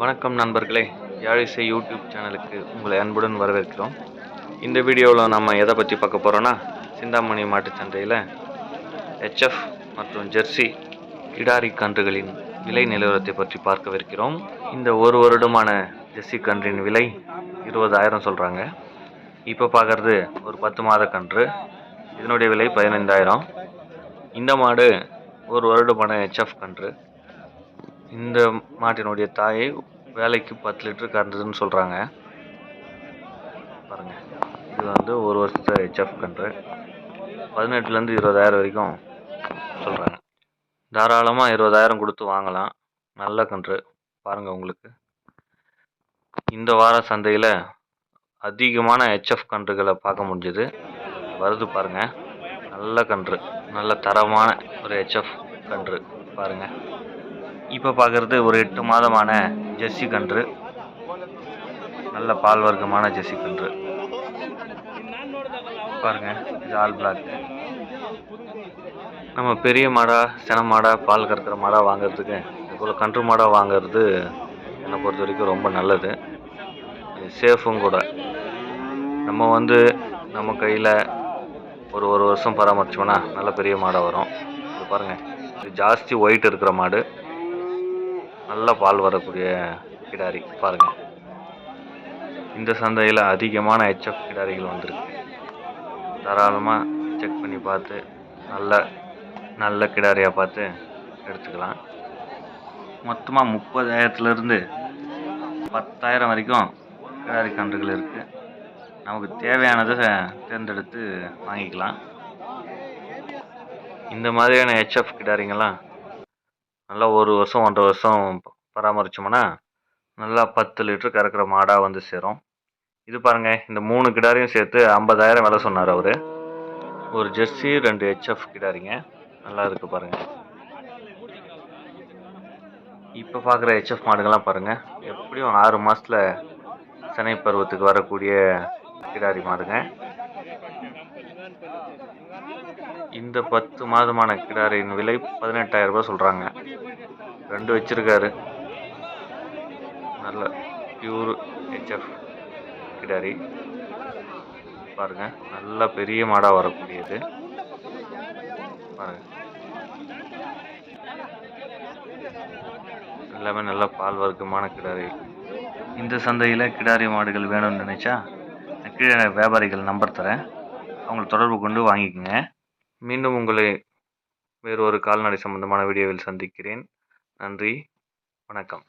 வணக்கம் நண்பர்களே. யாழிசை யூடியூப் சேனலுக்கு உங்களை அன்புடன் வரவேற்கிறோம். இந்த வீடியோவில் நம்ம எதை பற்றி பார்க்க போகிறோன்னா சிந்தாமணி மாட்டுச் சந்தையில் ஹெச்எஃப் மற்றும் ஜெர்சி கிடாரி கன்றுகளின் விலை நிலவரத்தை பற்றி பார்க்கவிருக்கிறோம். இந்த ஒரு வருடமான ஜெர்சி கன்றின் விலை இருபதாயிரம் சொல்கிறாங்க இப்போ பார்க்குறது ஒரு பத்து மாத கன்று. இதனுடைய விலை பதினைந்தாயிரம். இந்த மாடு ஒரு வருடமான ஹெச்எஃப் கன்று. இந்த மாட்டினுடைய தாயை வேலைக்கு பத்து லிட்டர் கறந்ததுன்னு சொல்கிறாங்க பாருங்கள் இது வந்து ஒரு வருஷத்து ஹெச்எஃப் கன்று. பதினெட்டுலேருந்து இருபதாயிரம் வரைக்கும் சொல்கிறாங்க தாராளமாக இருபதாயிரம் கொடுத்து வாங்கலாம். நல்ல கன்று. பாருங்கள் உங்களுக்கு. இந்த வார சந்தையில் அதிகமான ஹெச்எஃப் கன்றுகளை பார்க்க முடிஞ்சது. வருது பாருங்கள் நல்ல கன்று. நல்ல தரமான ஒரு ஹெச்எஃப் கன்று. பாருங்கள் இப்போ பார்க்குறது ஒரு எட்டு மாதமான ஜெர்சி கன்று. நல்ல பால் வர்க்கமான ஜெர்சி கன்று. பாருங்க இது ஆல் பிளாக் நம்ம பெரிய மாடா சென மாடா பால் கறக்கிற மாடா வாங்கிறதுக்கு இதுபோல் கன்று மாடா வாங்குறது என்னை பொறுத்த வரைக்கும் ரொம்ப நல்லது. சேஃபும் கூட. நம்ம வந்து நம்ம கையில் ஒரு ஒரு வருஷம் பராமரிச்சோம்னா நல்ல பெரிய மாடாக வரும். இது பாருங்கள் இது ஜாஸ்தி ஒயிட் இருக்கிற மாடு. நல்ல பால் வரக்கூடிய கிடாரி பாருங்கள் இந்த சந்தையில் அதிகமான ஹெச்எஃப் கிடாரிகள் வந்திருக்கு. தாராளமாக செக் பண்ணி பார்த்து நல்ல நல்ல கிடாரியாக பார்த்து எடுத்துக்கலாம். மொத்தமாக முப்பதாயிரத்துலேருந்து பத்தாயிரம் வரைக்கும் கிடாரி கன்றுகள் இருக்குது நமக்கு தேவையானதை தேர்ந்தெடுத்து வாங்கிக்கலாம். இந்த மாதிரியான ஹெச்எஃப் கிடாரிங்கெல்லாம் நல்லா ஒரு வருஷம் ஒன்றரை வருஷம் பராமரித்தோம்னா நல்லா பத்து லிட்டர் கறக்கிற மாடாக வந்து சேரும். இது பாருங்கள் இந்த மூணு கிடாரியும் சேர்த்து ஐம்பதாயிரம் விலை சொன்னார் அவர். ஒரு ஜெர்சி ரெண்டு ஹெச்எஃப் கிடாரிங்க. நல்லா இருக்குது பாருங்கள் இப்போ பார்க்குற ஹெச்எஃப் மாடுகள்லாம் பாருங்கள் எப்படியும் ஆறு மாதத்தில் சனை பருவத்துக்கு வரக்கூடிய கிடாரி மாடுங்க. இந்த பத்து மாதமான கிடாரின் விலை பதினெட்டாயிரம் ரூபாய் சொல்கிறாங்க ரெண்டு வச்சிருக்காரு. நல்ல பியூர் ஹெச்எஃப் கிடாரி. பாருங்க நல்ல பெரிய மாடாக வரக்கூடியது. பாருங்க. எல்லாமே நல்ல பால் வர்க்கமான கிடாரி. இந்த சந்தையில் கிடாரி மாடுகள் வேணும்னு நினச்சா கீழே வியாபாரிகள் நம்பர் தரேன். அவங்களை தொடர்பு கொண்டு வாங்கிக்கோங்க. மீண்டும் உங்களை வேறு ஒரு கால்நடை சம்பந்தமான வீடியோவில் சந்திக்கிறேன். நன்றி. வணக்கம்.